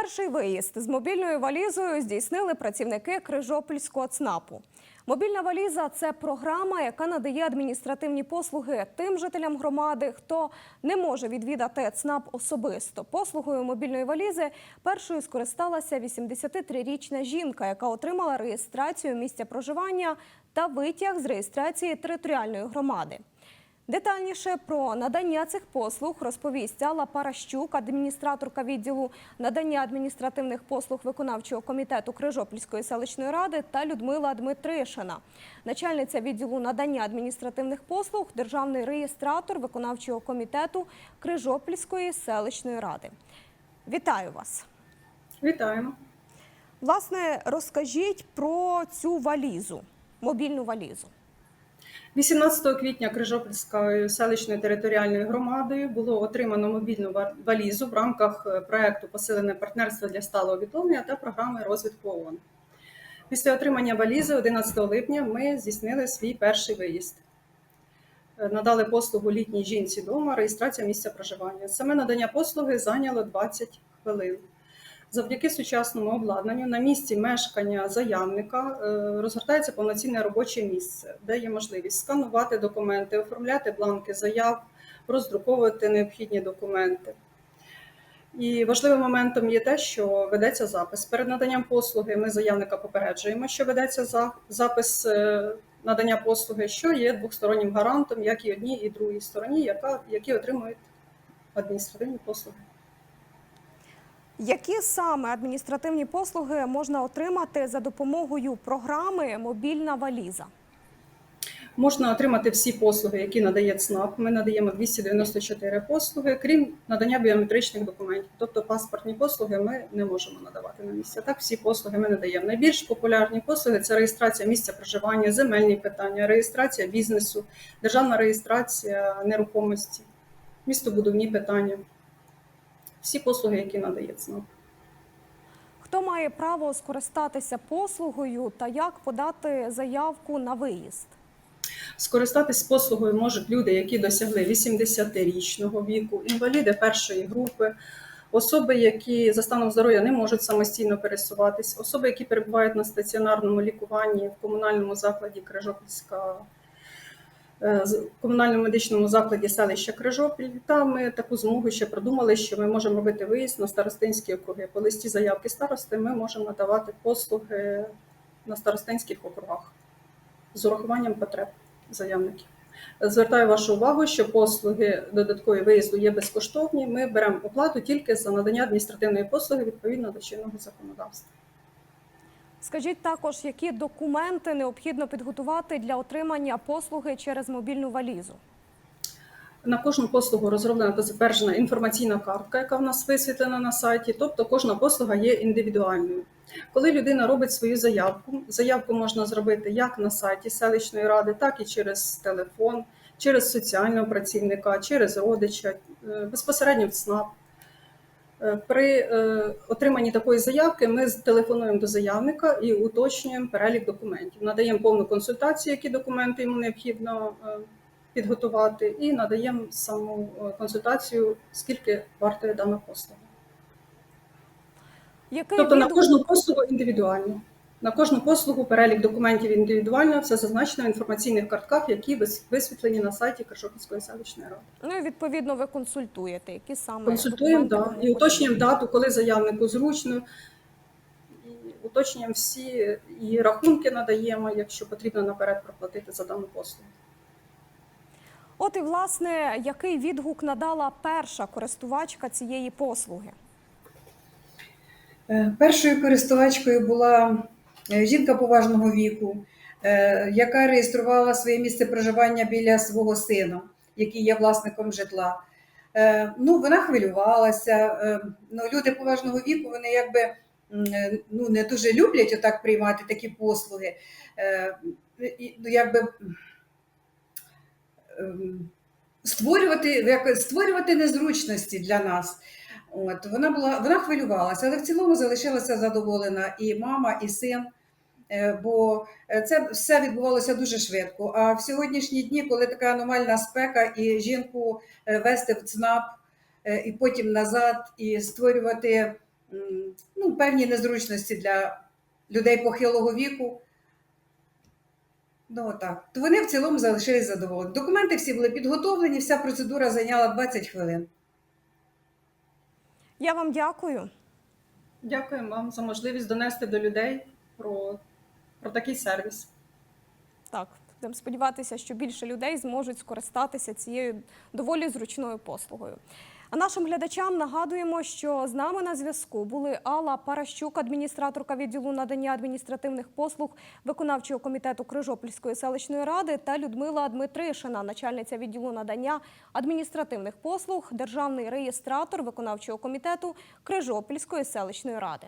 Перший виїзд з мобільною валізою здійснили працівники Крижопільського ЦНАПу. Мобільна валіза це програма, яка надає адміністративні послуги тим жителям громади, хто не може відвідати ЦНАП особисто. Послугою мобільної валізи першою скористалася 83-річна жінка, яка отримала реєстрацію місця проживання та витяг з реєстрації територіальної громади. Детальніше про надання цих послуг розповість Алла Паращук, адміністраторка відділу надання адміністративних послуг виконавчого комітету Крижопільської селищної ради та Людмила Дмитришина, начальниця відділу надання адміністративних послуг, державний реєстратор виконавчого комітету Крижопільської селищної ради. Вітаю вас! Вітаємо. Власне, розкажіть про цю валізу, мобільну валізу. 18 квітня Крижопільською селищною територіальною громадою було отримано мобільну валізу в рамках е, проекту Посилене партнерство для сталого відновлення та програми розвитку ООН. Після отримання валізи 11 липня ми здійснили свій перший виїзд. Е, Надали послугу літній жінці дома, реєстрація місця проживання. Саме надання послуги зайняло 20 хвилин. Завдяки сучасному обладнанню на місці мешкання заявника е, розгортається повноцінне робоче місце, де є можливість сканувати документи, оформляти бланки заяв, роздруковувати необхідні документи. І важливим моментом є те, що ведеться запис. Перед наданням послуги ми заявника попереджуємо, що ведеться запис е, надання послуги, що є двостороннім гарантом, як і одній, і другій стороні, яка, які отримують адміністративні послуги. Які саме адміністративні послуги можна отримати за допомогою програми Мобільна валіза? Можна отримати всі послуги, які надає ЦНАП. Ми надаємо 294 послуги, крім надання біометричних документів. Тобто паспортні послуги ми не можемо надавати на місці. Так, всі послуги ми надаємо. Найбільш популярні послуги це реєстрація місця проживання, земельні питання, реєстрація бізнесу, державна реєстрація нерухомості, містобудівні питання. Всі послуги, які ЦНАП. Хто має право скористатися послугою та як подати заявку на виїзд? Скористатись послугою можуть люди, які досягли 80-річного віку, інваліди першої групи, особи, які за станом здоров'я не можуть самостійно пересуватись, особи, які перебувають на стаціонарному лікуванні в комунальному закладі Крижопільська. Е, комунальному медичному закладі селища Крижопіль. Та ми таку змогу ще продумали, що ми можемо робити виїзд на старостинські округи. По листі заявки старости ми можемо надавати послуги на старостинських округах з урахуванням потреб заявників. Звертаю вашу увагу, що послуги додаткові виїзду є безкоштовні. Ми беремо оплату тільки за надання адміністративної послуги відповідно до чинного законодавства. Скажіть також, які документи необхідно підготувати для отримання послуги через мобільну валізу? На кожну послугу розроблена та затверджена інформаційна картка, яка в нас висвітлена на сайті. Тобто кожна послуга є індивідуальною. Коли людина робить свою заявку, заявку можна зробити як на сайті селищної ради, так і через телефон, через соціального працівника, через родича, е, безпосередньо в ЦНАП. Е, При е, отриманні такої заявки ми телефонуємо до заявника і уточнюємо перелік документів. Надаємо повну консультацію, які документи йому необхідно е, підготувати, і надаємо саму консультацію, скільки вартує дана послуга. Який Тобто на кожну послугу індивідуально. На кожну послугу перелік документів індивідуально, все зазначено в інформаційних картках, які вис- висвітлені на сайті Каршопільської селищної ради. Ну і відповідно ви консультуєте, які саме Консультуємо да, і уточнюємо дату, коли заявнику зручно. І уточнюємо всі і рахунки надаємо, якщо потрібно наперед проплатити за дану послугу. От і власне, який відгук надала перша користувачка цієї послуги? Е, Першою користувачкою була жінка поважного віку, е, яка реєструвала своє місце проживання біля свого сина, який є власником житла. Е, Ну, вона хвилювалася. е, Ну, люди поважного віку вони якби е, ну, не дуже люблять отак приймати такі послуги. Е, Ну, якби ем, створювати, створювати незручності для нас. От вона була вона хвилювалася, але в цілому залишилася задоволена і мама, і син. Е, Бо е, це все відбувалося дуже швидко. А в сьогоднішні дні, коли така аномальна спека, і жінку е, вести в ЦНАП, і потім назад, і створювати ну, певні незручності для людей похилого віку. Ну, так. То вони в цілому залишились задоволені. Документи всі були підготовлені, вся процедура зайняла 20 хвилин. Я вам дякую. Дякуємо вам за можливість донести до людей про, про такий сервіс. Так, будемо сподіватися, що більше людей зможуть скористатися цією доволі зручною послугою. А нашим глядачам нагадуємо, що з нами на зв'язку були Алла Паращук, адміністраторка відділу надання адміністративних послуг виконавчого комітету Крижопільської селищної ради, та Людмила Дмитришина, начальниця відділу надання адміністративних послуг, державний реєстратор виконавчого комітету Крижопільської селищної ради.